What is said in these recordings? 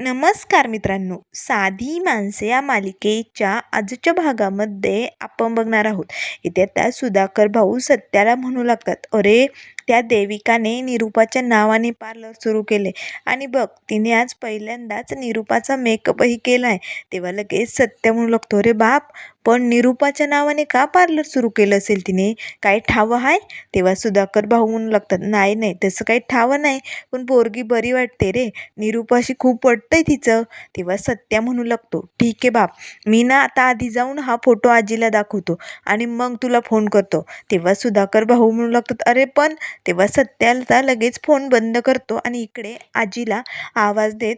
नमस्कार मित्रांनो. साधी माणसे या मालिकेच्या आजच्या भागामध्ये आपण बघणार आहोत. इथे त्या सुधाकर भाऊ सत्याला म्हणू लागतात अरे त्या देविकाने निरूपाच्या नावाने पार्लर सुरू केले. आणि बघ तिने आज पहिल्यांदाच निरूपाचा मेकअपही केला आहे तेव्हा लगेच सत्य म्हणू लागतो अरे बाप पण निरूपाच्या नावाने का पार्लर सुरू केलं असेल तिने? काही ठावं आहे तेव्हा सुधाकर भाऊ म्हणू लागतात नाही नाही तसं काही ठावं नाही पण पोरगी बरी वाटते रे. निरूपाशी खूप पटतंय तिचं. तेव्हा सत्या म्हणू लागतो ठीक आहे बाप मी ना आता आधी जाऊन हा फोटो आजीला दाखवतो आणि मग तुला फोन करतो. तेव्हा सुधाकर भाऊ म्हणू लागतात अरे पण तेव्हा सत्याला लगेच फोन बंद करतो आणि इकडे आजीला आवाज देत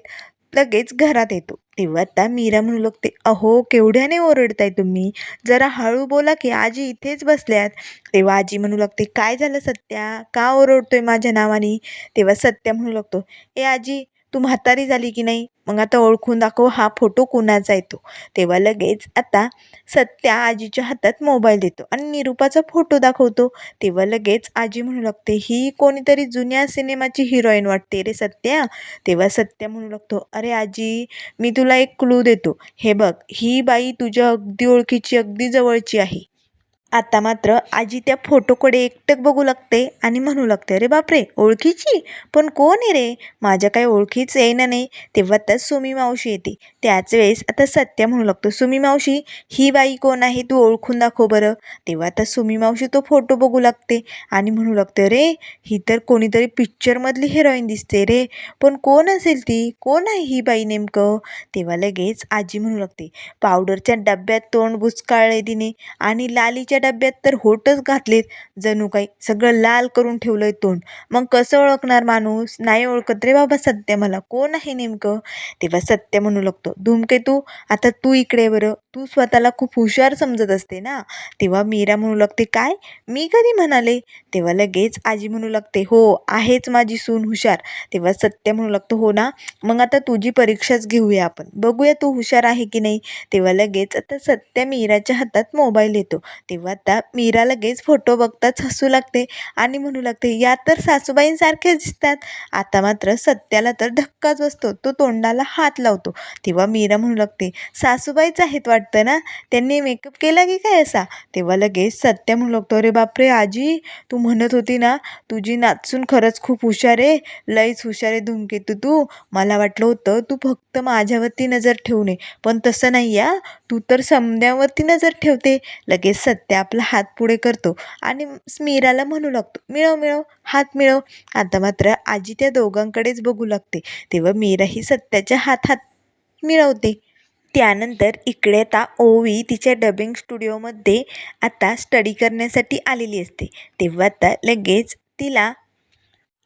लगेच घरात येतो. तेव्हा आता मीरा म्हणू लागते अहो केवढ्याने ओरडताय तुम्ही? जरा हळू बोला की आजी इथेच बसल्यात. तेव्हा आजी म्हणू लागते काय झालं सत्या? का ओरडतोय माझ्या नावाने? तेव्हा सत्या म्हणू लागतो ए आजी तू म्हातारी झाली की नाही? मग आता ओळखून दाखव हा फोटो कुणाचा येतो. तेव्हा लगेच आता सत्या आजीच्या हातात मोबाईल देतो आणि निरूपाचा फोटो दाखवतो. तेव्हा लगेच आजी म्हणू लागते ही कोणीतरी जुन्या सिनेमाची हिरोईन वाटते रे सत्या. तेव्हा सत्या म्हणू लागतो अरे आजी मी तुला एक क्लू देतो. हे बघ ही बाई तुझ्या अगदी ओळखीची अगदी जवळची आहे. आता मात्र आजी त्या फोटोकडे एकटक बघू लागते आणि म्हणू लागते अरे बापरे ओळखीची? पण कोण आहे रे? माझ्या काही ओळखीच येईना नाही. तेव्हा तर सुमी मावशी येते. त्याच वेळेस आता सत्या म्हणू लागतो सुमी मावशी ही बाई कोण आहे? तू ओळखून दाखव बरं. तेव्हा आता सुमी मावशी तो फोटो बघू लागते आणि म्हणू लागते रे ही तर कोणीतरी पिक्चरमधली हिरोईन दिसते रे. पण कोण असेल ती? कोण आहे ही बाई नेमकं? तेव्हा लगेच आजी म्हणू लागते पावडरच्या डब्यात तोंड बुचकाळले तिने आणि लालीच्या डब्यात तर होटच घातलेत. जणू काही सगळं लाल करून ठेवलंय तोंड. मग कसं ओळखणार माणूस? नाही ओळखत रे बाबा सत्य मला. कोण आहे नेमकं? तेव्हा सत्य म्हणू लागतो. धूमकेतू आता तू इकडे बरं. तू स्वतःला खूप हुशार समजत असते ना? तेव्हा मीरा म्हणू लागते काय? मी कधी म्हणाले? तेव्हा लगेच आजी म्हणू लागते हो आहेच माझी सून हुशार. तेव्हा सत्य म्हणू लागतो हो ना? मग आता तुझी परीक्षाच घेऊया आपण. बघूया तू हुशार आहे की नाही. तेव्हा लगेच आता सत्य मीराच्या हातात मोबाईल येतो. तेव्हा आता मीरा लगेच फोटो बघताच हसू लागते आणि म्हणू लागते या तर सासूबाईंसारखेच दिसतात. आता मात्र सत्याला तर धक्काच बसतो तो तोंडाला हात लावतो. तेव्हा मीरा म्हणू लागते सासूबाईच आहेत वाटतं ना? त्यांनी मेकअप केला की काय असा? तेव्हा लगेच सत्य म्हणू लागतो अरे बापरे आजी तू म्हणत होती ना तुझी नाचून खरंच खूप हुशार आहे लईच हुशार आहे धूमकेतू तू. मला वाटलं होतं तू फक्त माझ्यावरती नजर ठेवू नये पण तसं नाही या तू तर समद्यावरती नजर ठेवते. लगेच सत्या आपला हात पुढे करतो आणि मीराला म्हणू लागतो मिळव मिळव हात मिळव. आता मात्र आजी त्या दोघांकडेच बघू लागते. तेव्हा मीरा ही सत्याच्या हात हात मिळवते. त्यानंतर इकडे आता ओवी तिच्या डबिंग स्टुडिओमध्ये आता स्टडी करण्यासाठी आलेली असते. तेव्हा आता लगेच तिला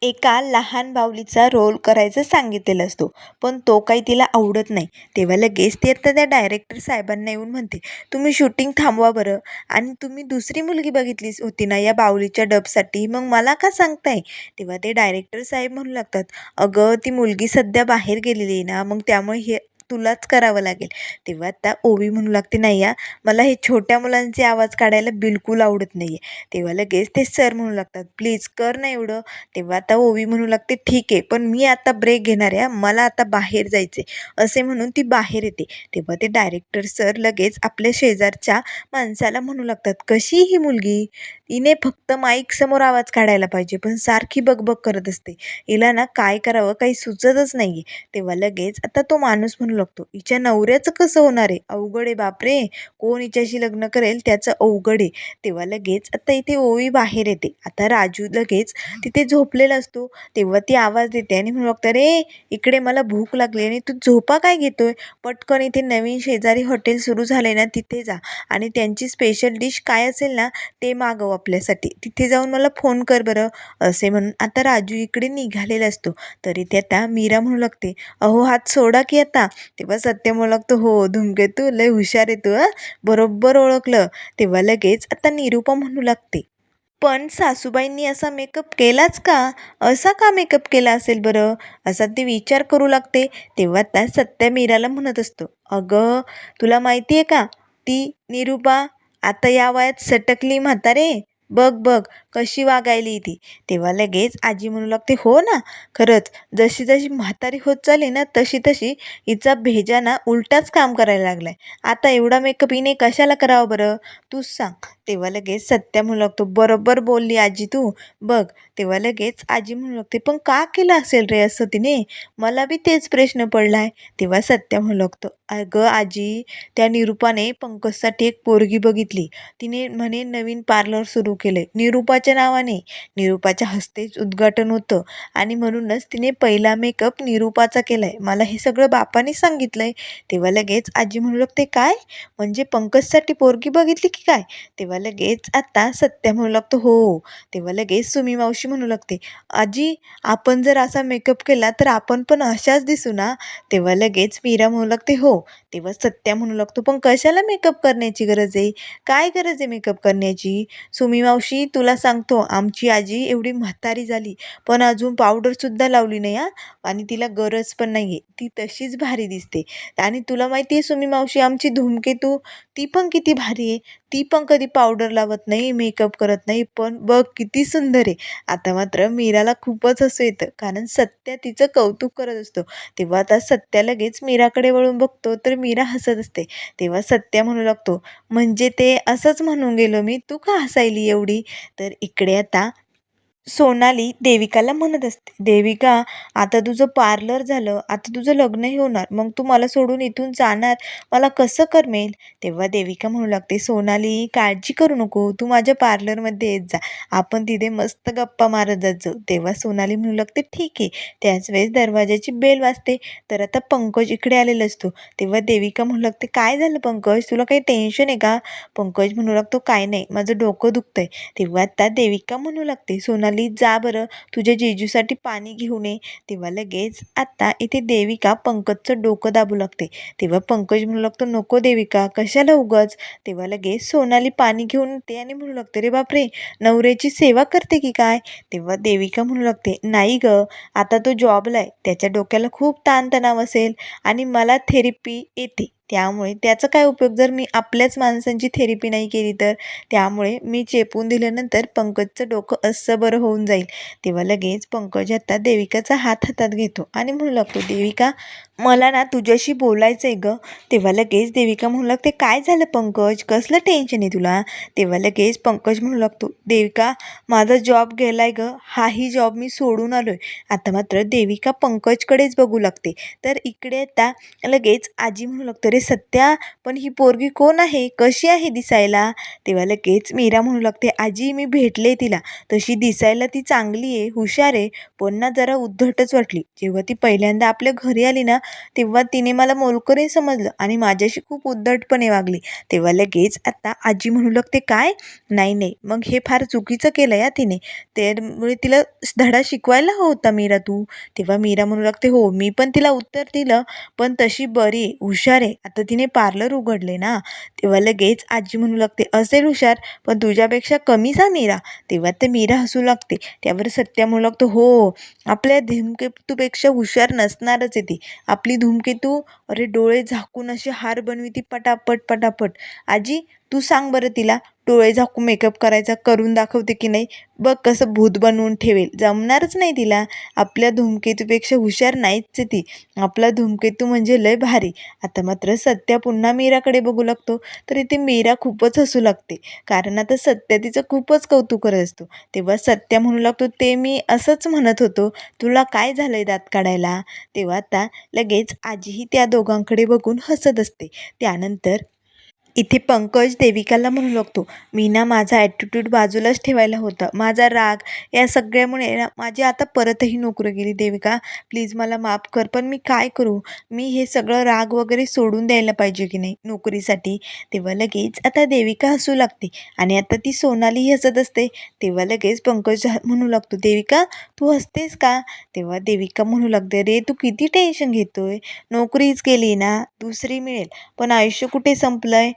एका लहान बाहुलीचा रोल करायचं सांगितलेला असतो. पण तो काही तिला आवडत नाही. तेव्हा लगेच ती आता त्या डायरेक्टर साहेबांना येऊन म्हणते तुम्ही शूटिंग थांबवा बरं. आणि तुम्ही दुसरी मुलगी बघितली होती ना या बाहुलीच्या डबसाठी? मग मला का सांगताय? तेव्हा ते डायरेक्टर साहेब म्हणू लागतात अगं ती मुलगी सध्या बाहेर गेलेली आहे ना. मग त्यामुळे हे तुलाच करावं लागेल. तेव्हा आता ओवी म्हणू लागते नाही या मला हे छोट्या मुलांचे आवाज काढायला बिलकुल आवडत नाही आहे तेव्हा लगेच ते सर म्हणू लागतात प्लीज कर ना एवढं. तेव्हा आता ओवी म्हणू लागते ठीक आहे पण मी आता ब्रेक घेणार आहे मला आता बाहेर जायचे असे म्हणून ती बाहेर येते. तेव्हा ते डायरेक्टर सर लगेच आपल्या शेजारच्या माणसाला म्हणू लागतात कशी ही मुलगी? तिने फक्त माईक समोर आवाज काढायला पाहिजे पण सारखी बकबक करत असते. हिला ना काय करावं काही सुचतच नाही तेव्हा लगेच आता तो माणूस म्हणू लागतो हिच्या नवऱ्याचं कसं होणार आहे? अवघड आहे बापरे! कोण हिच्याशी लग्न करेल? त्याचं अवघड आहे. तेव्हा लगेच आता इथे ओवी बाहेर येते. आता राजू लगेच तिथे झोपलेला असतो. तेव्हा ती आवाज देते आणि म्हणू लागतं रे इकडे मला भूक लागली आणि तू झोपा काय घेतोय? पटकन इथे नवीन शेजारी हॉटेल सुरू झाले ना तिथे जा. आणि त्यांची स्पेशल डिश काय असेल ना ते मागव. आपल्यासाठी. तिथे जाऊन मला फोन कर बरं असे म्हणून आता राजू इकडे निघालेला असतो. तरी ते आता मीरा म्हणू लागते अहो हात सोडा की आता. तेव्हा सत्य म्हणू लागतो हो धुमकेतू लय हुशार आहे तू बरोबर ओळखलं. तेव्हा लगेच आता निरूपा म्हणू लागते पण सासूबाईंनी असा मेकअप केलाच का? असा का मेकअप केला असेल बरं? असा ते विचार करू लागते. तेव्हा त्या सत्या मीराला म्हणत असतो अगं तुला माहिती आहे का ती निरूपा आता या वयात सटकली म्हातारे. बघ बघ कशी वागायली ती. तेव्हा लगेच आजी म्हणू लागते हो ना खरंच जशी जशी म्हातारी होत चालली ना तशी तशी हिचा भेजाना उलटाच काम करायला लागलाय. आता एवढा मेकअप हिने कशाला करावं बरं? तूच सांग. तेव्हा लगेच सत्या म्हणू लागतो बरोबर बोलली आजी तू. बघ. तेव्हा लगेच आजी म्हणू लागते पण का केलं असेल रे असं तिने? मला बी तेच प्रश्न पडलाय. तेव्हा सत्या म्हणू लागतो अगं आजी त्या निरूपाने पंकजसाठी एक पोरगी बघितली. तिने म्हणे नवीन पार्लर सुरू केले. निरूपाच्या नावाने. निरूपाच्या हस्तेच उद्घाटन होतं. आणि म्हणूनच तिने पहिला मेकअप निरूपाचा आहे मला हे सगळं बापाने आहे तेव्हा लगेच आजी म्हणू लागते काय? म्हणजे पंकजसाठी पोरगी बघितली की काय? तेव्हा लगेच आता सत्या म्हणू लागतो हो. तेव्हा लगेच सुमी मावशी म्हणू लागते आजी आपण जर असा मेकअप केला तर आपण पण अशाच दिसू ना? तेव्हा लगेच मीरा म्हणू लागते हो. तेव्हा सत्या म्हणू लागतो पण कशाला मेकअप करण्याची गरज आहे? काय गरज आहे मेकअप करण्याची? सुमी मावशी तुला सांगतो आमची आजी एवढी म्हातारी झाली पण अजून पावडरसुद्धा लावली नाही हा. आणि तिला गरज पण नाही आहे ती तशीच भारी दिसते. आणि तुला माहिती आहे सुमी मावशी आमची धूमकेतू ती पण किती भारी आहे. ती पण कधी पावडर लावत नाही मेकअप करत नाही पण बघ किती सुंदर आहे. आता मात्र मीराला खूपच हसू येतं कारण सत्या तिचं कौतुक करत असतो. तेव्हा आता सत्या लगेच मीराकडे वळून बघतो तर मीरा हसत असते. तेव्हा सत्या म्हणू लागतो म्हणजे ते असंच म्हणून गेलो मी तू का हसायली एवढी. तर इकडे आता सोनाली देविकाला म्हणत असते देविका आता तुझं पार्लर झालं आता तुझं लग्नही होणार मग तू मला सोडून इथून जाणार मला कसं करमेल तेव्हा देविका म्हणू लागते सोनाली काळजी करू नको तू माझ्या पार्लरमध्ये येत जा आपण तिथे मस्त गप्पा मारत जात जाऊ. तेव्हा सोनाली म्हणू लागते ठीक आहे. त्याच वेळेस दरवाजाची बेल वाजते तर आता पंकज इकडे आलेला असतो तेव्हा देविका म्हणू लागते काय झालं पंकज? तुला काही टेन्शन आहे का? पंकज म्हणू लागतो काय नाही माझं डोकं दुखतंय. तेव्हा आता देविका म्हणू लागते सोनाली जा बरं. तुझ्या जेजूसाठी पाणी घेऊन ये तेव्हा लगेच आत्ता इथे देविका पंकजचं डोकं दाबू लागते. तेव्हा पंकज म्हणू लागतो नको देविका कशाला उगच? तेव्हा लगेच सोनाली पाणी घेऊन येते आणि म्हणू लागते रे बापरे नवऱ्याची सेवा करते की काय? तेव्हा देविका म्हणू लागते नाही ग आता तो जॉबला आहे. त्याच्या डोक्याला खूप ताणतणाव असेल आणि मला थेरपी येते. त्यामुळे त्याचा काय उपयोग? जर मी आपल्याच माणसांची थेरपी नाही केली तर? त्यामुळे मी चेपून दिल्यानंतर पंकजचं डोकं असं बरं होऊन जाईल. तेव्हा लगेच पंकज आता देविकाचा हात हातात घेतो आणि म्हणू लागतो देविका मला ना तुझ्याशी बोलायचं आहे गं. तेव्हा लगेच देविका म्हणू लागते काय झालं पंकज? कसलं टेन्शन आहे तुला? तेव्हा लगेच पंकज म्हणू लागतो देविका माझा जॉब गेला आहे गं. हाही जॉब मी सोडून आलो आहे आता मात्र देविका पंकजकडेच बघू लागते. तर इकडे आता लगेच आजी म्हणू लागतो रे सत्या पण ही पोरगी कोण आहे? कशी आहे दिसायला? तेव्हा लगेच मीरा म्हणू लागते आजी मी भेटले तिला. तशी दिसायला ती चांगली आहे हुशार आहे. पण ना जरा उद्धटच वाटली. जेव्हा ती पहिल्यांदा आपल्या घरी आली ना तेव्हा तिने मला मोलकरही समजलं आणि माझ्याशी खूप उद्धटपणे वागली. तेव्हा लगेच आता आजी म्हणू लागते काय? नाही नाही. मग हे फार चुकीचं केलं या तिने. त्यामुळे तिला धडा शिकवायला हवा होता मीरा तू. तेव्हा मीरा म्हणू लागते हो मी पण तिला उत्तर दिलं पण तशी बरी हुशार आहे. आता तिने पार्लर उघडले ना. तेव्हा लगेच आजी म्हणू लागते असेल हुशार पण तुझ्यापेक्षा कमीच हा मीरा. तेव्हा ते मीरा हसू लागते. त्यावर सत्या म्हणू लागतो हो आपल्या धूमकेतूपेक्षा हुशार नसणारच आहे ती. आपली धूमकेतू अरे डोळे झाकून अशी हार बनवी ती पटापट पटापट. आजी तू सांग बरं तिला डोळे झाकून मेकअप करायचा करून दाखवते की नाही? बघ कसं भूत बनवून ठेवेल. जमणारच नाही तिला. आपल्या धूमकेतूपेक्षा हुशार नाहीच ती. आपला धूमकेतू म्हणजे लय भारी. आता मात्र सत्या पुन्हा मीराकडे बघू लागतो. तर इथे मीरा खूपच हसू लागते. कारण आता सत्या तिचं खूपच कौतुक करत असतो. तेव्हा सत्या म्हणू लागतो ते मी असंच म्हणत होतो. तुला काय झालं आहे दात काढायला? तेव्हा आता लगेच आजीही त्या दोघांकडे बघून हसत असते. त्यानंतर इथे पंकज देविकाला म्हणू लागतो. मी ना माझा ॲटिट्यूड बाजूलाच ठेवायला होता. माझा राग या सगळ्यामुळे ना माझी आता परतही नोकरी गेली. देविका प्लीज मला माफ कर पण मी काय करू? मी हे सगळं राग वगैरे सोडून द्यायला पाहिजे की नाही नोकरीसाठी? तेव्हा लगेच आता देविका हसू लागते. आणि आता ती सोनाली हसत असते. तेव्हा लगेच पंकज म्हणू लागतो देविका तू हसतेस का? तेव्हा देविका म्हणू लागते रे तू किती टेन्शन घेतोय? नोकरीच गेली ना दुसरी मिळेल. पण आयुष्य कुठे संपलंय?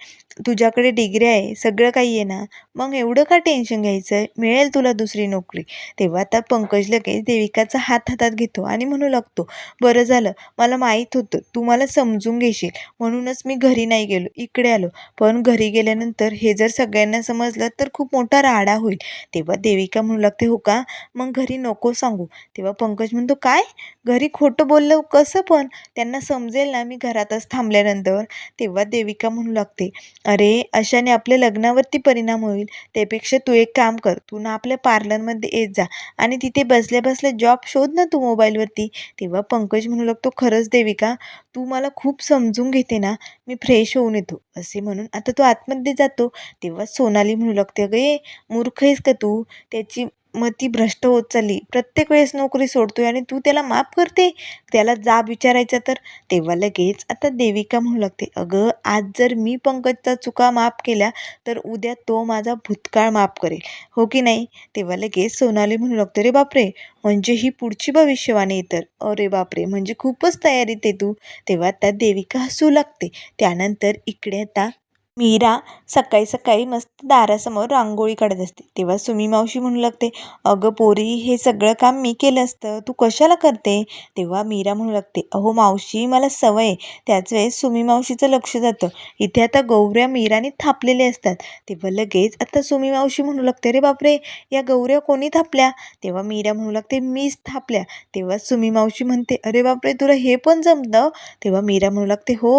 तुझ्याकडे डिग्री आहे सगळं काही आहे ना? मग एवढं का टेन्शन घ्यायचं? आहे मिळेल तुला दुसरी नोकरी. तेव्हा आता पंकज लगेच देविकाचा हात हातात घेतो आणि म्हणू लागतो बरं झालं मला माहीत होतं तू मला समजून घेशील. म्हणूनच मी घरी नाही गेलो इकडे आलो. पण घरी गेल्यानंतर हे जर सगळ्यांना समजलं तर खूप मोठा राडा होईल. तेव्हा देविका म्हणू लागते हो का? मग घरी नको सांगू. तेव्हा पंकज म्हणतो काय? घरी खोटं बोललं कसं पण? त्यांना समजेल ना मी घरातच थांबल्यानंतर. तेव्हा देविका म्हणू लागते अरे अशाने आपल्या लग्नावरती परिणाम होईल. त्यापेक्षा तू एक काम कर तू ना आपल्या पार्लरमध्ये येत जा आणि तिथे बसल्या बसल्या जॉब शोध ना तू मोबाईलवरती. तेव्हा पंकज म्हणू लागतो खरंच देविका तू मला खूप समजून घेते ना. मी फ्रेश होऊन येतो असे म्हणून. आता तो आतमध्ये जातो तेव्हा सोनाली म्हणू लागते अगं ये मूर्ख आहेस का तू? त्याची मती भ्रष्ट होत चालली. प्रत्येक वेळेस नोकरी सोडतोय आणि तू त्याला माफ करते. त्याला जाब विचारायचा तर. तेव्हा लगेच आता देविका म्हणू लागते अगं आज जर मी पंकजचा चुका माफ केल्या तर उद्या तो माझा भूतकाळ माफ करेल. हो की नाही? तेव्हा लगेच सोनाली म्हणू लागतो रे बापरे! म्हणजे ही पुढची भविष्यवाणी तर. अरे बापरे! म्हणजे खूपच तयारीत आहे तू. तेव्हा त्या देविका हसू लागते. त्यानंतर इकडे आता मीरा सकाळी सकाळी मस्त दारासमोर रांगोळी काढत असते. तेव्हा सुमी मावशी म्हणू लागते अगं पोरी हे सगळं काम मी केलं असतं. तू कशाला करते? तेव्हा मीरा म्हणू लागते अहो मावशी मला सवय आहे. त्याच वेळेस सुमी मावशीचं लक्ष जातं. इथे आता गौऱ्या मीराने थापलेले असतात. तेव्हा लगेच आता सुमी मावशी म्हणू लागते रे बापरे या गौऱ्या कोणी थापल्या? तेव्हा मीरा म्हणू लागते मीच थापल्या. तेव्हा सुमी मावशी म्हणते अरे बापरे तुला हे पण जमतं? तेव्हा मीरा म्हणू लागते हो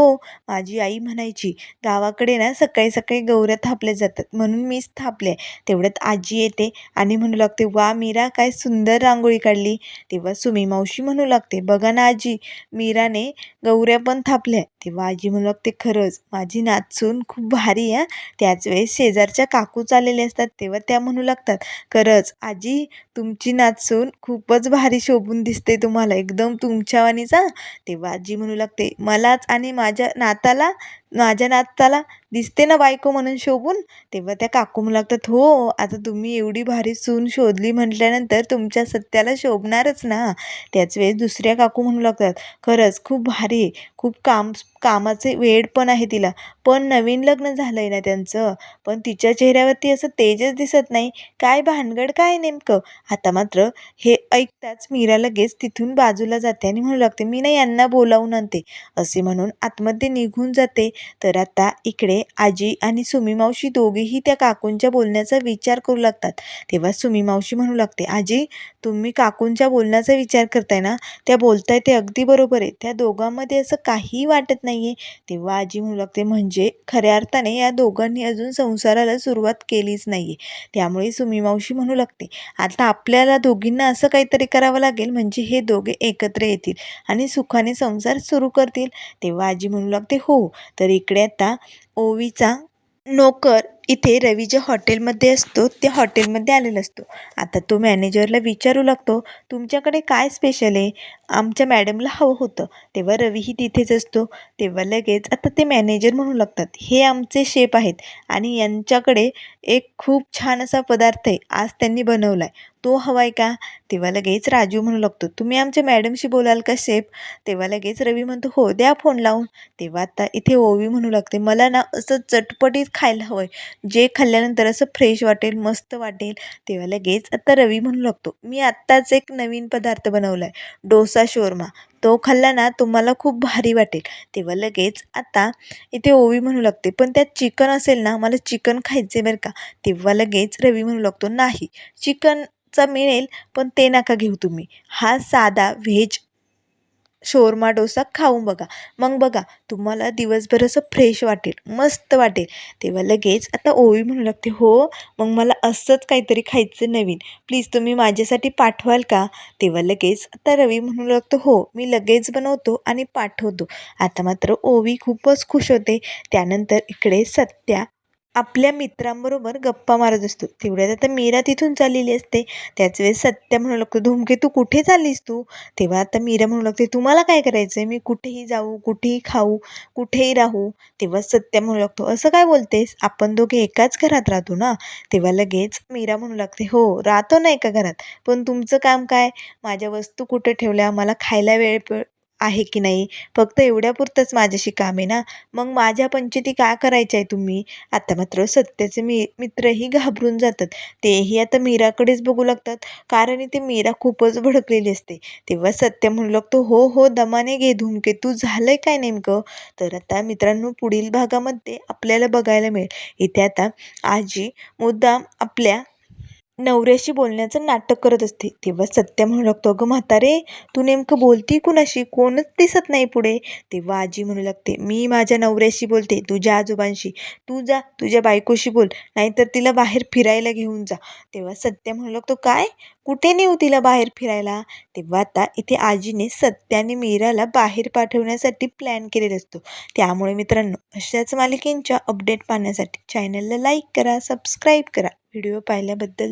माझी आई म्हणायची गावाकडे ना सकाळी सकाळी गौऱ्या थापल्या जातात. म्हणून मीच थापले. तेवढ्यात आजी येते आणि म्हणू लागते वा मीरा काय सुंदर रांगोळी काढली. तेव्हा सुमी मावशी म्हणू लागते बघा ना आजी मीराने गौऱ्या पण थापल्या. तेव्हा आजी म्हणू लागते खरंच माझी नाचून खूप भारी आहे त्याच वेळेस शेजारच्या काकू चाललेले असतात तेव्हा त्या म्हणू लागतात खरंच आजी तुमची नाचून खूपच भारी शोभून दिसते तुम्हाला एकदम तुमच्यावानीचा तेव्हा आजी म्हणू लागते मलाच आणि माझ्या नाताला माझ्या नाताला दिसते ना बायको म्हणून शोभून? तेव्हा त्या काकू म्हणू लागतात हो आता तुम्ही एवढी भारी सून शोधली म्हटल्यानंतर तुमच्या सत्याला शोभणारच ना. त्याच वेळेस दुसऱ्या काकू म्हणू लागतात खरंच खूप भारी खूप काम कामाचे वेळ पण आहे तिला. पण नवीन लग्न झालं आहे ना त्यांचं. पण तिच्या चेहऱ्यावरती असं तेजच दिसत नाही. काय भानगड काय नेमकं? आता मात्र हे ऐकताच मीरा लगेच तिथून बाजूला जाते आणि म्हणू लागते मी ना यांना बोलावून आणते असे म्हणून आतमध्ये निघून जाते. तर आता इकडे आजी आणि सुमी मावशी दोघेही त्या काकूंच्या बोलण्याचा विचार करू लागतात. तेव्हा सुमी मावशी म्हणू लागते आजी तुम्ही काकूंच्या बोलण्याचा विचार करताय ना? त्या बोलताय ते अगदी बरोबर आहे. त्या दोघांमध्ये असं काही वाटत नाही. नाही आहे तेव्हा आजी म्हणू लागते म्हणजे खऱ्या अर्थाने या दोघांनी अजून संसाराला सुरुवात केलीच नाही आहे त्यामुळे सुमी मावशी म्हणू लागते आता आपल्याला दोघींना असं काहीतरी करावं लागेल म्हणजे हे दोघे एकत्र येतील आणि सुखाने संसार सुरू करतील. तेव्हा आजी म्हणू लागते हो तर इकडे आता ओवीचा नोकर इथे रवी ज्या हॉटेलमध्ये असतो त्या हॉटेलमध्ये आलेला असतो. आता तो मॅनेजरला विचारू लागतो तुमच्याकडे काय स्पेशल आहे? आमच्या मॅडमला हवं होतं. तेव्हा रवीही तिथेच असतो. तेव्हा लगेच आता ते मॅनेजर म्हणू लागतात हे आमचे शेप आहेत आणि यांच्याकडे एक खूप छान असा पदार्थ आहे आज त्यांनी बनवला आहे तो हवा आहे का? तेव्हा लगेच राजू म्हणू लागतो तुम्ही आमच्या मॅडमशी बोलाल का शेफ तेव्हा लगेच रवी म्हणतो हो द्या फोन लावून. तेव्हा आता इथे ओवी म्हणू लागते मला ना असं चटपटीत खायला हवं आहे जे खाल्ल्यानंतर असं फ्रेश वाटेल मस्त वाटेल. तेव्हा लगेच आता रवी म्हणू लागतो मी आत्ताच एक नवीन पदार्थ बनवला आहे डोसा शोरमा. तो खाल्ला ना तुम्हाला खूप भारी वाटेल. तेव्हा लगेच आता इथे ओवी म्हणू लागते पण त्यात चिकन असेल ना मला चिकन खायचे बरं का. तेव्हा लगेच रवी म्हणू लागतो नाही चिकनचा मिळेल पण ते नका घेऊ तुम्ही. हा साधा व्हेज शोरमा डोसा खाऊन बघा. मग बघा तुम्हाला दिवसभर असं फ्रेश वाटेल मस्त वाटेल. तेव्हा लगेच आता ओवी म्हणू लागते हो मग मला असंच काहीतरी खायचं नवीन. प्लीज तुम्ही माझ्यासाठी पाठवाल का? तेव्हा लगेच आता रवी म्हणू लागतो हो मी लगेच बनवतो आणि पाठवतो. आता मात्र ओवी खूपच खुश होते. त्यानंतर इकडे सत्या आपल्या मित्रांबरोबर गप्पा मारत असतो. तेवढ्यात आता मीरा तिथून चाललेली असते. त्याच वेळेस सत्या म्हणू लागतो धुमके तू कुठे चाललीस तू? तेव्हा आता मीरा म्हणू लागते तुम्हाला काय करायचं आहे मी कुठेही जाऊ कुठेही खाऊ कुठेही राहू. तेव्हा सत्या म्हणू लागतो असं काय बोलतेस? आपण दोघे एकाच घरात राहतो ना? तेव्हा लगेच मीरा म्हणू लागते हो राहतो ना एका घरात. पण तुमचं काम काय? माझ्या वस्तू कुठे ठेवल्या? मला खायला वेळ आहे की नाही? फक्त एवढ्यापुरतंच माझ्याशी काम आहे ना? मग माझ्या पंचायती का करायच्या आहे तुम्ही? आता मात्र सत्याचे मी मित्रही घाबरून जातात. तेही आता मीराकडेच बघू लागतात. कारण इथे मीरा खूपच भडकलेली असते. तेव्हा सत्य म्हणू लागतो हो हो दमाने घे धूमकेतू झालंय काय नेमकं? तर आता मित्रांनो पुढील भागामध्ये आपल्याला बघायला मिळेल. इथे आता आजी मुद्दाम आपल्या नवऱ्याशी बोलण्याचं नाटक करत असते. तेव्हा सत्य म्हणू लागतो अगं म्हातारे तू नेमकं बोलती कुणाशी? कोणच दिसत नाही पुढे. तेव्हा आजी म्हणू लागते मी माझ्या नवऱ्याशी बोलते तुझ्या आजोबांशी. तू जा तुझ्या बायकोशी बोल नाहीतर तिला बाहेर फिरायला घेऊन जा. तेव्हा सत्य म्हणू लागतो काय? कुठे नेऊ तिला बाहेर फिरायला? तेव्हा आता इथे आजीने सत्याने मीराला बाहेर पाठवण्यासाठी प्लॅन केलेला असतो. त्यामुळे मित्रांनो अशाच मालिकेंच्या अपडेट पाहण्यासाठी चॅनलला लाईक करा सबस्क्राईब करा. व्हिडिओ पाहिल्याबद्दल